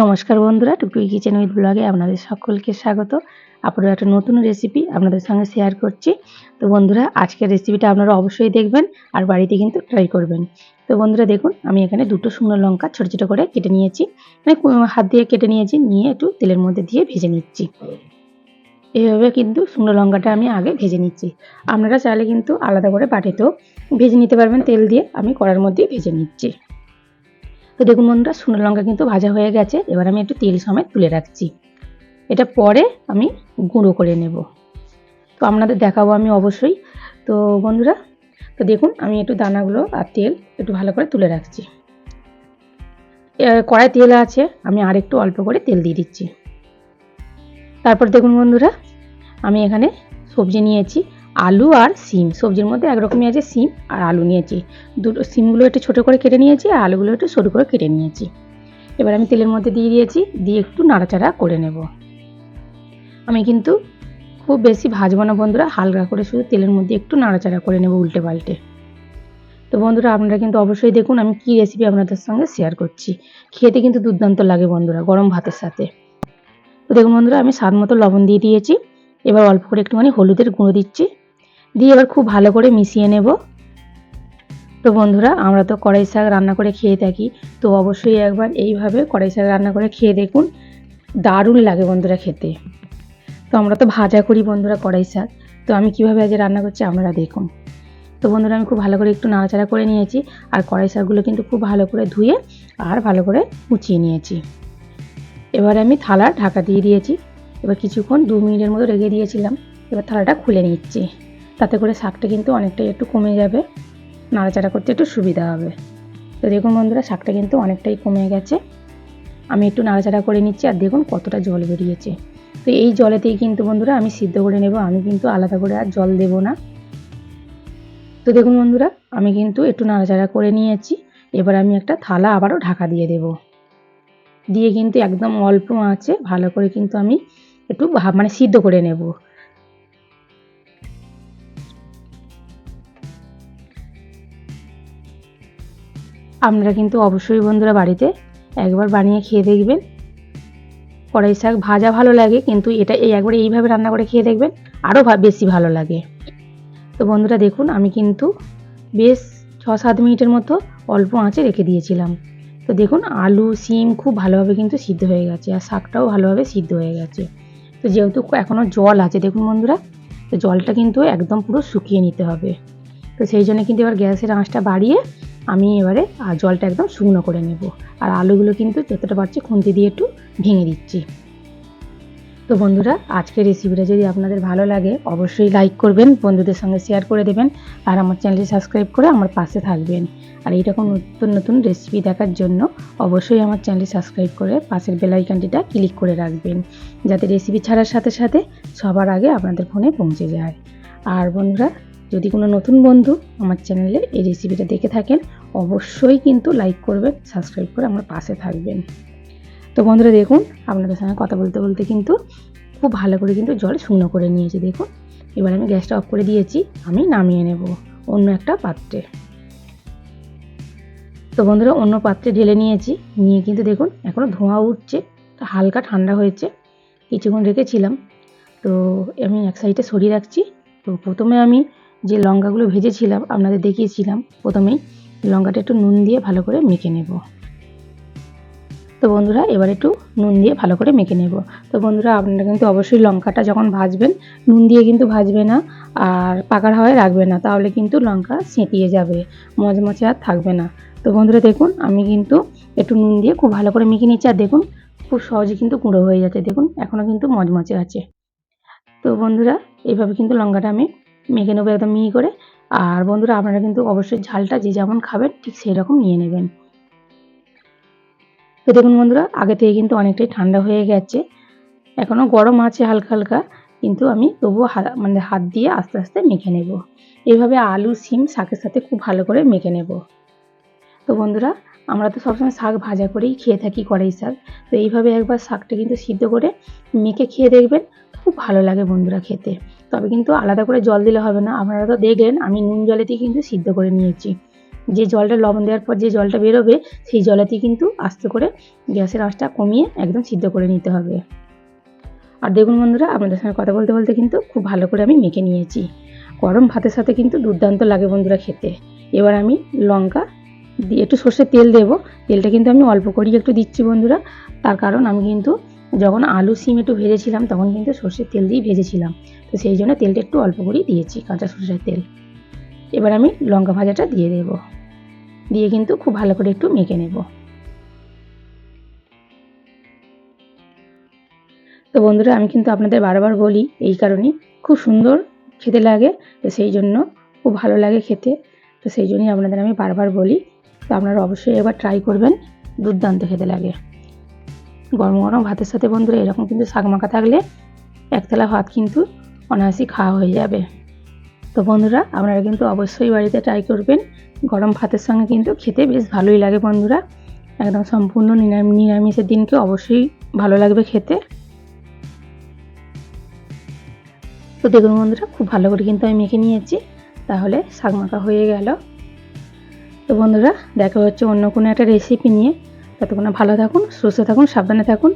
নমস্কার বন্ধুরা টুকটুকি kitchen with ব্লগে আপনাদের সকলকে স্বাগত। আপনারা একটা নতুন রেসিপি আপনাদের সঙ্গে শেয়ার করছি। তো বন্ধুরা, আজকের রেসিপিটা আপনারা অবশ্যই দেখবেন আর বাড়িতে কিন্তু ট্রাই করবেন। তো বন্ধুরা, দেখুন, আমি এখানে দুটো শুকনো লঙ্কা ছোটো ছোটো করে কেটে নিয়েছি। মানে হাত দিয়ে কেটে নিয়েছি, নিয়ে একটু তেলের মধ্যে দিয়ে ভেজে নিচ্ছি। এইভাবে কিন্তু শুকনো লঙ্কাটা আমি আগে ভেজে নিচ্ছি। আপনারা চাইলে কিন্তু আলাদা করে বাটিতেও ভেজে নিতে পারবেন তেল দিয়ে। আমি কড়ার মধ্যে ভেজে নিচ্ছি। তো দেখুন বন্ধুরা, শুকনো লঙ্কা কিন্তু ভাজা হয়ে গেছে। এবার আমি একটু তেল সমেত তুলে রাখছি। এটা পরে আমি গুঁড়ো করে নেব। তো আপনাদের দেখাবো আমি অবশ্যই। তো বন্ধুরা, তো দেখুন, আমি একটু দানাগুলো আর তেল একটু ভালো করে তুলে রাখছি। কড়াই তেল আছে, আমি আর একটু অল্প করে তেল দিয়ে দিচ্ছি। তারপর দেখুন বন্ধুরা, আমি এখানে সবজি নিয়েছি। আলু আর সিম। সবজির মধ্যে একরকমই আছে সিম আর আলু নিয়েছি। দুটো সিমগুলো একটু ছোটো করে কেটে নিয়েছি আর আলুগুলো একটু সরু করে কেটে নিয়েছি। এবার আমি তেলের মধ্যে দিয়ে দিয়েছি, দিয়ে একটু নাড়াচাড়া করে নেব। আমি কিন্তু খুব বেশি ভাজবো না বন্ধুরা, হালকা করে শুধু তেলের মধ্যে একটু নাড়াচাড়া করে নেব উল্টে পাল্টে। তো বন্ধুরা আপনারা কিন্তু অবশ্যই দেখুন আমি কী রেসিপি আপনাদের সঙ্গে শেয়ার করছি। খেতে কিন্তু দুর্দান্ত লাগে বন্ধুরা, গরম ভাতের সাথে। তো দেখুন বন্ধুরা আমি স্বাদ মতো লবণ দিয়ে দিয়েছি। এবার অল্প করে একটুখানি হলুদের গুঁড়ো দিচ্ছি। দিয়ে এবার খুব ভালো করে মিশিয়ে নেব। তো বন্ধুরা, আমরা তো কড়াই শাক রান্না করে খেয়ে থাকি, তো অবশ্যই একবার এইভাবে কড়াই শাক রান্না করে খেয়ে দেখুন। দারুণ লাগে বন্ধুরা খেতে। তো আমরা তো ভাজা করি বন্ধুরা কড়াই শাক, তো আমি কীভাবে আজ রান্না করছি আপনারা দেখুন। তো বন্ধুরা, আমি খুব ভালো করে একটু নাড়াচাড়া করে নিয়েছি, আর কড়াই শাকগুলো কিন্তু খুব ভালো করে ধুয়ে আর ভালো করে মুছিয়ে নিয়েছি। এবার আমি থালা ঢাকা দিয়ে দিয়েছি, এবার কিছুক্ষণ দু মিনিটের মতো রেখে দিয়েছিলাম, এবার থালাটা খুলে নিচ্ছি। তাতে করে শাকটা কিন্তু অনেকটাই একটু কমে যাবে, নাড়াচাড়া করতে একটু সুবিধা হবে। তো দেখুন বন্ধুরা, শাকটা কিন্তু অনেকটাই কমে গেছে। আমি একটু নাড়াচাড়া করে নিচ্ছি আর দেখুন কতটা জল বেরিয়েছে। তো এই জলেতেই কিন্তু বন্ধুরা আমি সিদ্ধ করে নেব। আমি কিন্তু আলাদা করে আর জল দেব না। তো দেখুন বন্ধুরা, আমি কিন্তু একটু নাড়াচাড়া করে নিয়েছি। এবার আমি একটা থালা আবারও ঢাকা দিয়ে দেব। দিয়ে কিন্তু একদম অল্প আছে, ভালো করে কিন্তু আমি একটু মানে সিদ্ধ করে নেব। আপনারা কিন্তু অবশ্যই বন্ধুরা বাড়িতে একবার বানিয়ে খেয়ে দেখবেন। কড়াই শাক ভাজা ভালো লাগে, কিন্তু এটা এই একবার এইভাবে রান্না করে খেয়ে দেখবেন আরও বেশি ভালো লাগে। তো বন্ধুরা দেখুন, আমি কিন্তু বেশ ছ সাত মিনিটের মতো অল্প আঁচে রেখে দিয়েছিলাম। তো দেখুন, আলু সিম খুব ভালোভাবে কিন্তু সিদ্ধ হয়ে গেছে, আর শাকটাও ভালোভাবে সিদ্ধ হয়ে গেছে। তো যেহেতু এখনও জল আছে, দেখুন বন্ধুরা, তো জলটা কিন্তু একদম পুরো শুকিয়ে নিতে হবে। তো সেই জন্য কিন্তু এবার গ্যাসের আঁচটা বাড়িয়ে আমি এবারে আর জলটা একদম শুকনো করে নেব। আর আলুগুলো কিন্তু যতটা পারছি খুন্তি দিয়ে একটু ভেঙে দিচ্ছি। তো বন্ধুরা, আজকের রেসিপিটা যদি আপনাদের ভালো লাগে, অবশ্যই লাইক করবেন, বন্ধুদের সঙ্গে শেয়ার করে দেবেন, আর আমার চ্যানেলটি সাবস্ক্রাইব করে আমার পাশে থাকবেন। আর এইরকম নতুন নতুন রেসিপি দেখার জন্য অবশ্যই আমার চ্যানেলটি সাবস্ক্রাইব করে পাশের বেল আইকনটিটা ক্লিক করে রাখবেন, যাতে রেসিপি ছাড়ার সাথে সাথে সবার আগে আপনাদের ফোনে পৌঁছে যায়। আর বন্ধুরা যদি কোনো নতুন বন্ধু আমার চ্যানেলে এই রেসিপিটা দেখে থাকেন, অবশ্যই কিন্তু লাইক করবেন, সাবস্ক্রাইব করে আমার পাশে থাকবেন। তো বন্ধুরা দেখুন, আপনাদের সঙ্গে কথা বলতে বলতে কিন্তু খুব ভালো করে কিন্তু জল শুকনো করে নিয়েছি, দেখুন। এবার আমি গ্যাসটা অফ করে দিয়েছি, আমি নামিয়ে নেব অন্য একটা পাত্রে। তো বন্ধুরা অন্য পাত্রে ঢেলে নিয়েছি, নিয়ে কিন্তু দেখুন এখনও ধোঁয়া উঠছে, হালকা ঠান্ডা হয়েছে, কিছুক্ষণ রেখেছিলাম। তো আমি এক সাইডে সরিয়ে রাখছি, তো প্রথমে আমি যে লঙ্কাগুলো ভেজেছিলাম, আপনাদের দেখিয়েছিলাম। প্রথমেই লঙ্কাটা একটু নুন দিয়ে ভালো করে মেখে নেব। তো বন্ধুরা, এবার একটু নুন দিয়ে ভালো করে মেখে নেব। তো বন্ধুরা, আপনারা কিন্তু অবশ্যই লঙ্কাটা যখন ভাজবেন, নুন দিয়ে কিন্তু ভাজবে না আর পাকার হাওয়ায় রাখবে না, তাহলে কিন্তু লঙ্কা সেঁতিয়ে যাবে মচমচে আর থাকবে না। তো বন্ধুরা, দেখুন, আমি কিন্তু একটু নুন দিয়ে খুব ভালো করে মেখে নিচ্ছি। আর দেখুন, খুব সহজে কিন্তু গুঁড়ো হয়ে যাচ্ছে। দেখুন এখনও কিন্তু মচমচে আছে। তো বন্ধুরা এইভাবে কিন্তু লঙ্কাটা আমি মেখে নেব একদম মিহি করে। আর বন্ধুরা, আপনারা কিন্তু অবশ্যই ঝালটা যে যেমন খাবেন, ঠিক সেই রকম নিয়ে নেবেন। তো দেখুন বন্ধুরা, আগে থেকে কিন্তু অনেকটাই ঠান্ডা হয়ে গেছে। এখনও গরম আছে হালকা হালকা, কিন্তু আমি তবুও মানে হাত দিয়ে আস্তে আস্তে মেখে নেব। এইভাবে আলু, সিম, শাকের সাথে খুব ভালো করে মেখে নেব। তো বন্ধুরা, আমরা তো সবসময় শাক ভাজা করেই খেয়ে থাকি কড়াই শাক। তো এইভাবে একবার শাকটা কিন্তু সিদ্ধ করে মেখে খেয়ে দেখবেন খুব ভালো লাগে বন্ধুরা খেতে। তবে কিন্তু আলাদা করে জল দিলে হবে না। আপনারা তো দেখলেন, আমি নুন জলেতেই কিন্তু সিদ্ধ করে নিয়েছি। যে জলটা লবণ দেওয়ার পর যে জলটা বেরোবে, সেই জলেতেই কিন্তু আস্তে করে গ্যাসের আঁচটা কমিয়ে একদম সিদ্ধ করে নিতে হবে। আর দেখুন বন্ধুরা, আপনাদের সঙ্গে কথা বলতে বলতে কিন্তু খুব ভালো করে আমি মেখে নিয়েছি। গরম ভাতের সাথে কিন্তু দুর্দান্ত লাগে বন্ধুরা খেতে। এবার আমি লঙ্কা দিয়ে একটু সর্ষের তেল দেবো। তেলটা কিন্তু আমি অল্প করেই একটু দিচ্ছি বন্ধুরা। তার কারণ আমি কিন্তু যখন আলু, সিম একটু ভেজেছিলাম, তখন কিন্তু সর্ষের তেল দিয়েই ভেজেছিলাম। তো সেই জন্য তেলটা একটু অল্প করেই দিয়েছি, কাঁচা সর্ষের তেল। এবার আমি লঙ্কা ভাজাটা দিয়ে দেব। দিয়ে কিন্তু খুব ভালো করে একটু মেখে নেব। তো বন্ধুরা, আমি কিন্তু আপনাদের বারবার বলি, এই কারণেই খুব সুন্দর খেতে লাগে, তো সেই জন্য খুব ভালো লাগে খেতে। তো সেই জন্যই আপনাদের আমি বারবার বলি, তো আপনারা অবশ্যই এবার ট্রাই করবেন, দুর্দান্ত খেতে লাগে। গরম গরম ভাতের সাথে বন্ধুরা এরকম কিন্তু শাক মাখা থাকলে একতলা ভাত কিন্তু অনায়াসই খাওয়া হয়ে যাবে। তো বন্ধুরা আপনারা কিন্তু অবশ্যই বাড়িতে ট্রাই করবেন। গরম ভাতের সঙ্গে কিন্তু খেতে বেশ ভালোই লাগে বন্ধুরা। একদম সম্পূর্ণ নিরাম- নিরামিষের দিনকে অবশ্যই ভালো লাগবে খেতে। তো দেখুন বন্ধুরা, খুব ভালো করে কিন্তু আমি মেখে নিয়েছি। তাহলে শাক মাখা হয়ে গেল। তো বন্ধুরা, দেখা হচ্ছে অন্য কোনো একটা রেসিপি নিয়ে। ততক্ষণ ভালো থাকুন সুস্থ থাকুন সাবধানে থাকুন।